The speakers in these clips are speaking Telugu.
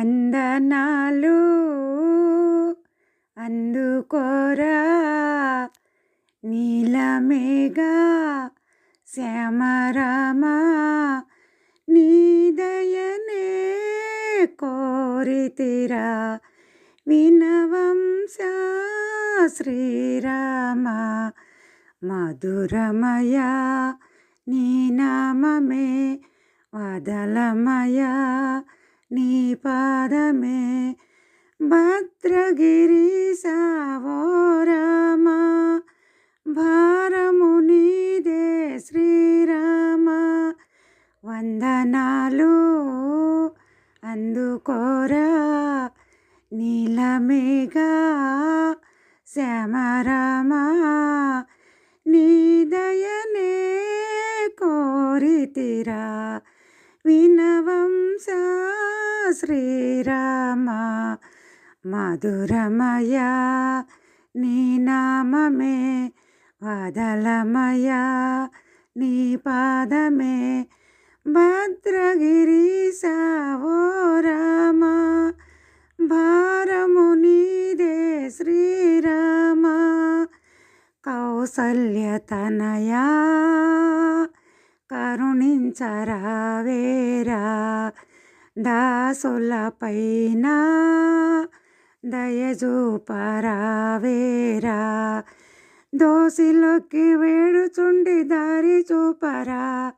వందనాలు. అందుకోరా నీలమేగా శ్యామరామా నీదయనే కోరితిరా. వినవంశ శ్రీరామ మధురమయ నీనామే వదలమయా నీ పాదమే భద్రగిరి సావోరామ భారము నీదే శ్రీరామ. వందనాలు అందుకోరా నీలమేఘా శ్యామరామ నీ దయనే కోరితిరా. వినవంశ శ్రీరామ మధురమయ నీ నామమే వదలమయ నీ పాదమే భద్రగిరి సావో రామ భారము నీదే శ్రీరామ కౌసల్యతనయా కరుణించరావేరా దాసులపైన దయచూపరావేరా దోసిలోకి వేడుచుండి దారి చూపరా?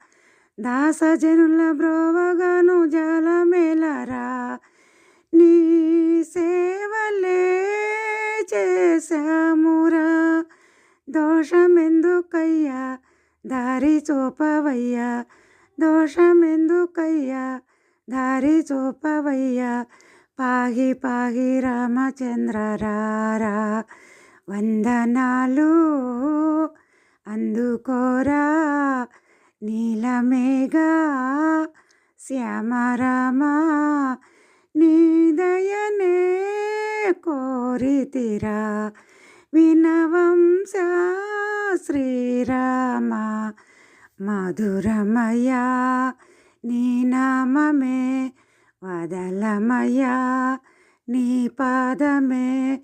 దాసజనుల బ్రోవగాను జలమేలరా? నీ సేవలే చేశామురా? దోషమెందుకయ్యా? దారి చూపవయ్యా దోషమెందుకయ్యా? దారి చూపవయ్యా పాగి పాగి రామచంద్ర రారా వందనాలు అందుకోరా నీలమేఘా శ్యామరామ నీదయనే కోరితిరా వినవంశ శ్రీరామా. మధురమయ నీ నామమే వదలమయ నీ పాదమే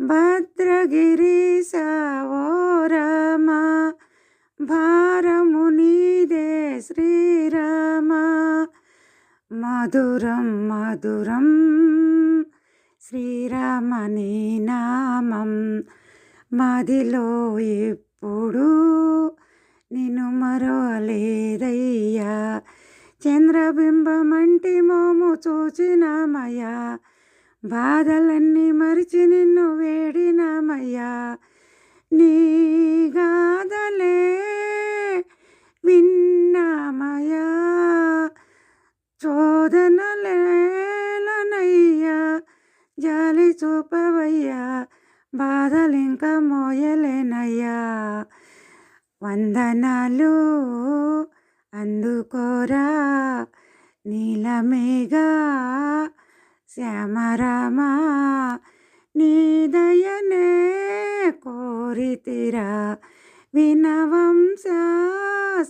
భద్రగిరి సావో రామ భారము నీదే శ్రీరామ. మధురం మధురం శ్రీరామని నామం మదిలో ఎప్పుడు నిన్ను మరోలేదయ్యా చంద్రబింబమంటి మోము చూచినామయ్యా. బాధలన్నీ మరిచి నిన్ను వేడినామయ్యా. నీ గాథలే విన్నామయ్యా. చోదనలేలనయ్యా. జాలి చూపవయ్యా. బాధలింక మోయలేనయ్యా. వందనాలు అందుకోరా. నీలమేగా శ్యామరామ నీ దయనే కోరితిరా. వినవంశ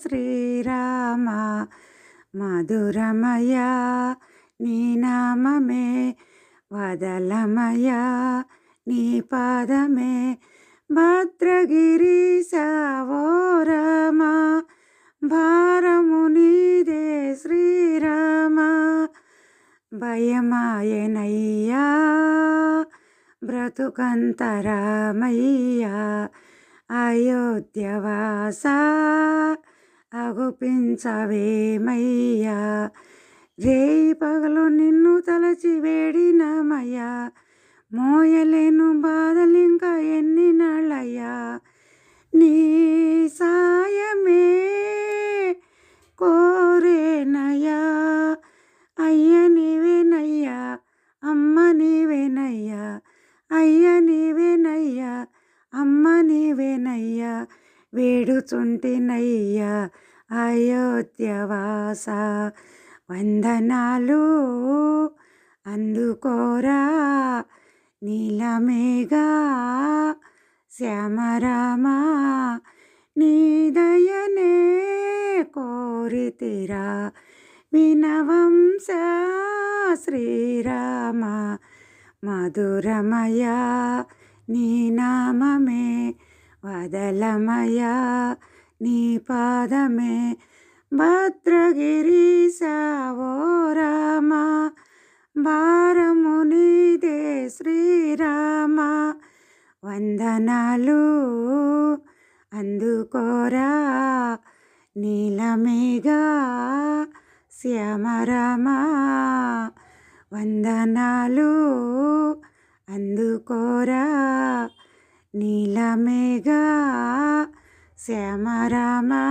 శ్రీరామ మధురమయ నీ నామమే. వదలమయ నీ పాదమే. భద్రగిరీశ భయమాయనయ్యా. బ్రతుకంతరామయ్యా. అయోధ్యవాస అగుపించవేమయ్యా. రేయి పగలు నిన్ను తలచి వేడినమయ్యా. మోయలేను బాధలింక ఎన్ని నాళ్ళయ్యా. నీ సాయ నీవేనయ్యా వేడుచుంటినయ్యా అయోధ్యవాస వందనాలు అందుకోరా. నీలమేగా శ్యామరామా నీదయనే కోరితిరా. వినవంశ శ్రీరామ మధురమయా నీ నామమే వదలమయా నీ పాదమే భద్రగిరి సావో రామ. భారము నీదే శ్రీరామ. వందనాలు అందుకోరా నీలమేగా శ్యామరామ. వందనాలు అందుకోరా నీలమేగా శ్యామరామా.